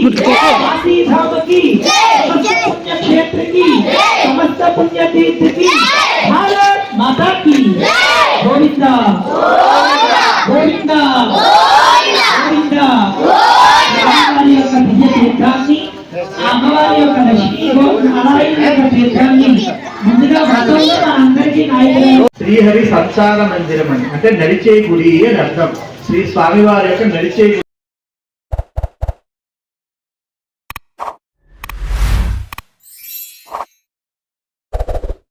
काशी धाम की समस्त पुण्य क्षेत्र की समस्त पुण्य तीर्थ की भारत माता की गोविंदा गोविंदा గోవిందా అమ్మవారి యొక్క దివ్య తీర్థాన్ని అమ్మవారి యొక్క లక్ష్మీ నారాయణ యొక్క తీర్థాన్ని ముందుగా మొత్తంలో మనందరికీ నాయకులు శ్రీహరి సత్సార మందిరం అని అంటే నడిచే గుడి అని అర్థం శ్రీ స్వామివారి యొక్క నడిచే గుడి